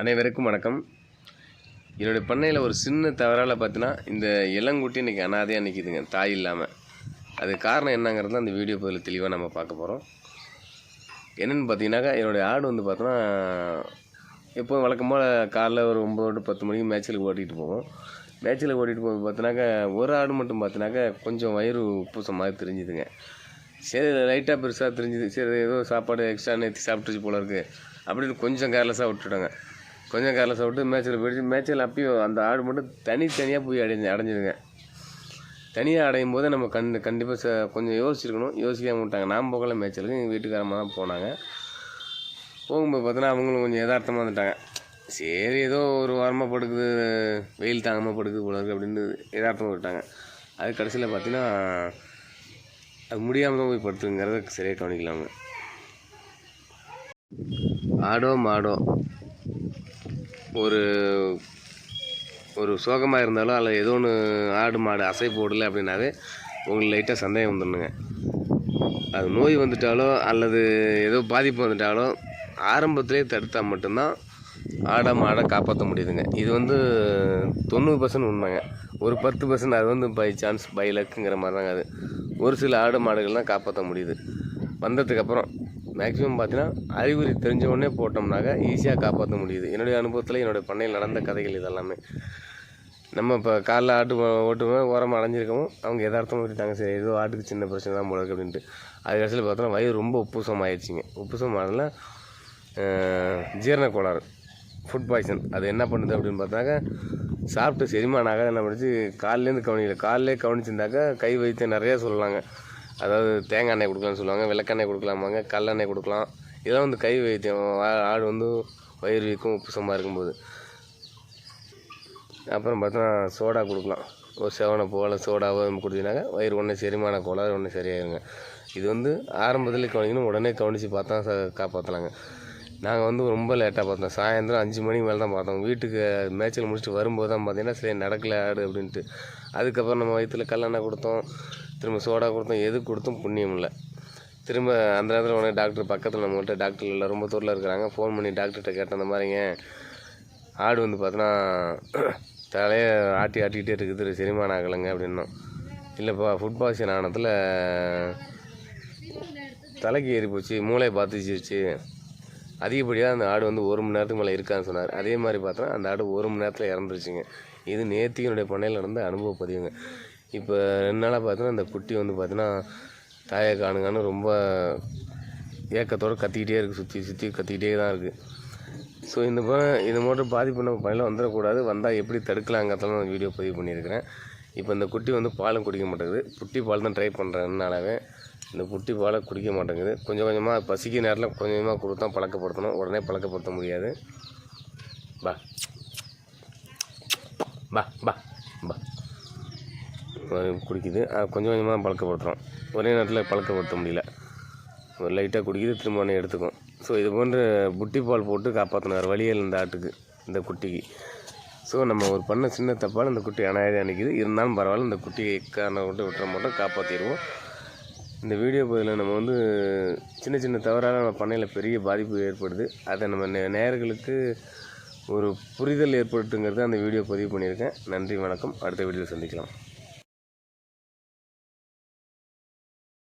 அனைவருக்கும் வணக்கம். என்னுடைய பண்ணையில் ஒரு சின்ன தவறால் பார்த்தீங்கன்னா இந்த இளங்குட்டி இன்றைக்கி அனாதையாக நிற்கிதுங்க தாய் இல்லாமல் அது காரணம் என்னங்கிறது அந்த வீடியோ பதில் தெளிவாக நம்ம பார்க்க போகிறோம் என்னென்னு பார்த்தீங்கன்னாக்கா என்னுடைய ஆடு வந்து பார்த்தோன்னா எப்போதும் வழக்கமாக காலைல ஒரு ஒம்பது டு பத்து மணிக்கு மேய்ச்சலுக்கு ஓட்டிகிட்டு போவோம். மேய்ச்சலுக்கு ஓட்டிகிட்டு போய் பார்த்தினாக்கா ஒரு ஆடு மட்டும் பார்த்தினாக்கா கொஞ்சம் வயிறு உப்புசம் மாதிரி தெரிஞ்சுதுங்க. சரி லைட்டாக பெருசாக தெரிஞ்சுது சரி ஏதோ சாப்பாடு எக்ஸ்ட்ரா நேற்று சாப்பிட்டுச்சு போல இருக்குது அப்படின்னு கொஞ்சம் கேர்லெஸ்ஸாக விட்டுட்டாங்க. கொஞ்சம் கேர்லெஸ்ஸாக விட்டு மேய்ச்சல் போயிடுச்சு. மேய்ச்சல் அப்பயும் அந்த ஆடு மட்டும் தனித்தனியாக போய் அடைஞ்சு அடைஞ்சிருங்க. தனியாக அடையும் போது நம்ம கண் கண்டிப்பாக ச கொஞ்சம் யோசிச்சிருக்கணும். யோசிக்காம விட்டாங்க. நான் போகல மேய்ச்சலுக்கு. எங்கள் வீட்டுக்காரமாக தான் போனாங்க. போகும்போது பார்த்தோன்னா அவங்களும் கொஞ்சம் யதார்த்தமாக வந்துட்டாங்க. சரி ஏதோ ஒரு வாரமாக படுக்குது வெயில் தாங்கமாக படுக்குது போல இருக்குது அப்படின்னு யதார்த்தமாக விட்டாங்க. அது கடைசியில் பார்த்தீங்கன்னா அது முடியாமல் தான் போய் படுத்துங்கிறத சரியாக கவனிக்கலாங்க ஆடோ மாடோ. ஒரு ஒரு சோகமாக இருந்தாலும் அதில் ஏதோ ஒன்று ஆடு மாடு அசை போடலை அப்படின்னாவே உங்களுக்கு லைட்டாக சந்தேகம் வந்துடணுங்க அது நோய் வந்துட்டாலோ அல்லது ஏதோ பாதிப்பு வந்துட்டாலோ ஆரம்பத்திலே தடுத்தால் மட்டும்தான் ஆடை மாடை காப்பாற்ற முடியுதுங்க. இது வந்து தொண்ணூறு பர்சன்ட் உண்மைங்க. ஒரு பத்து பர்சன்ட் அது வந்து பை சான்ஸ் பை லக்குங்கிற மாதிரி தாங்க அது. ஒரு சில ஆடு மாடுகள்லாம் காப்பாற்ற முடியுது. வந்ததுக்கப்புறம் மேக்ஸிமம் பார்த்தீங்கன்னா அறிகுறி தெரிஞ்ச உடனே போட்டோம்னாக்க ஈஸியாக காப்பாற்ற முடியுது. என்னுடைய அனுபவத்தில் என்னுடைய பண்ணையில் நடந்த கதைகள் இதெல்லாமே. நம்ம இப்போ காலைல ஆட்டு ஓட்டுவேன் உரம் ஓரமாக அடைஞ்சிருக்கவும் அவங்க எதார்த்தமும் விட்டுட்டாங்க சரி ஏதோ ஆட்டுக்கு சின்ன பிரச்சனை தான் போல அப்படின்ட்டு. அது கடைசியில் பார்த்தோன்னா வயிறு ரொம்ப உப்புசம் ஆயிடுச்சிங்க உப்புசம் ஆனதுல ஜீரண கோளாறு ஃபுட் பாய்சன் அது என்ன பண்ணுது அப்படின்னு பார்த்தாக்க சாப்பிட்டு செரிமானம் என்ன பண்ணுச்சு காலிலேருந்து கவனிக்கல. காலிலே கவனிச்சிருந்தாக்கா கை வைத்தியம் நிறையா சொல்லலாங்க. அதாவது தேங்காய் எண்ணெய் கொடுக்கலாம்னு சொல்லுவாங்க விளக்கெண்ணெய் கொடுக்கலாமாங்க கல்லெண்ணெய் கொடுக்கலாம். இதெல்லாம் வந்து கை வைத்தியம். ஆ- ஆடு வந்து வயிறு வீக்கம் உப்புசமாக இருக்கும்போது. அப்புறம் பார்த்தோன்னா சோடா கொடுக்கலாம். ஒரு செவனை போல சோடாவோ கொடுத்தீங்கன்னாக்கா வயிறு ஒன்றே செரிமான கோளாறு ஒன்றே சரியாயிருங்க. இது வந்து ஆரம்பத்தில் கவனிக்கணும் உடனே கவனித்து பார்த்தா ச காப்பாற்றலாங்க நாங்கள் வந்து ரொம்ப லேட்டாக பார்த்தோம். சாயந்தரம் அஞ்சு மணிக்கு மேலே தான் பார்த்தோம். வீட்டுக்கு மேய்ச்சல் முடிச்சுட்டு வரும்போது தான் பார்த்தீங்கன்னா சரி நடக்கல ஆடு அப்படின்ட்டு. அதுக்கப்புறம் நம்ம வயிற்றுல கல்லெண்ணெய் கொடுத்தோம். திரும்ப சோடா கொடுத்தோம். எது கொடுத்தும் புண்ணியம் இல்லை. திரும்ப அந்த நேரத்தில் உடனே டாக்டர் பக்கத்தில் நம்மகிட்ட டாக்டர் இல்லை ரொம்ப தூரில் இருக்கிறாங்க. ஃபோன் பண்ணி டாக்டர்கிட்ட கேட்டேன் அந்த மாதிரிங்க. ஆடு வந்து பார்த்தோன்னா தலையை ஆட்டி ஆட்டிக்கிட்டே இருக்குது. செரிமான ஆகலைங்க அப்படின்னோம். இல்லைப்பா ஃபுட் பாய்சன் ஆனதில் தலைக்கு ஏறி போச்சு மூளை பாதிச்சிருச்சு அதிகப்படியாக அந்த ஆடு வந்து ஒரு மணி நேரத்துக்கு மேலே இருக்கான்னு சொன்னார். அதே மாதிரி பார்த்தோன்னா அந்த ஆடு ஒரு மணி நேரத்தில் இறந்துருச்சுங்க. இது நேத்திக்கு என்னுடைய பண்ணையில் நடந்த அனுபவ பதிவுங்க. இப்போ ரெண்டு நாளாக பார்த்தோன்னா அந்த குட்டி வந்து பார்த்தீங்கன்னா தாயை காணுங்கன்னு ரொம்ப ஏக்கத்தோடு கத்திக்கிட்டே இருக்குது சுற்றி சுற்றி கத்திக்கிட்டே தான் இருக்குது ஸோ இந்த ப இது மட்டும் பாதிப்பு நம்ம பண்ணையில் வந்துடக்கூடாது. வந்தால் எப்படி தடுக்கலாங்கிறதெல்லாம் நான் வீடியோ பதிவு பண்ணியிருக்கிறேன். இப்போ இந்த குட்டி வந்து பாலும் குடிக்க மாட்டேங்குது. புட்டி பால் தான் ட்ரை பண்ணுறதுனாலவே இந்த புட்டி பாலை குடிக்க மாட்டேங்குது. கொஞ்சம் கொஞ்சமாக பசிக்க நேரத்தில் கொஞ்சம் கொஞ்சமாக கொடுத்தா பழக்கப்படுத்தணும். உடனே பழக்கப்படுத்த முடியாது. பா. பா பா பா. குடிக்குது. அது கொஞ்சம் கொஞ்சமாக பழக்கப்படுத்துகிறோம் ஒரே நேரத்தில் பழக்கப்படுத்த முடியல. ஒரு லைட்டாக குடிக்குது திரும்ப உடனே எடுத்துக்கும். ஸோ இது போன்ற புட்டி பால் போட்டு காப்பாற்றணும் வேறு வழியில் இந்த ஆட்டுக்கு இந்த குட்டிக்கு. ஸோ நம்ம ஒரு பண்ண சின்ன தப்பால் இந்த குட்டி அனாயதாக நிற்கிது இருந்தாலும் பரவாயில்ல இந்த குட்டியை காரணம் விட்டு விட்டுற மட்டும் காப்பாற்றிடுவோம் இந்த வீடியோ பதிவில் நம்ம வந்து சின்ன சின்ன தவறால் நம்ம பண்ணையில் பெரிய பாதிப்பு ஏற்படுது. அதை நம்ம நே- நேர்களுக்கு ஒரு புரிதல் ஏற்பட்டுங்கிறது அந்த வீடியோ பதிவு பண்ணியிருக்கேன். நன்றி வணக்கம். அடுத்த வீடியோவில் சந்திக்கலாம்.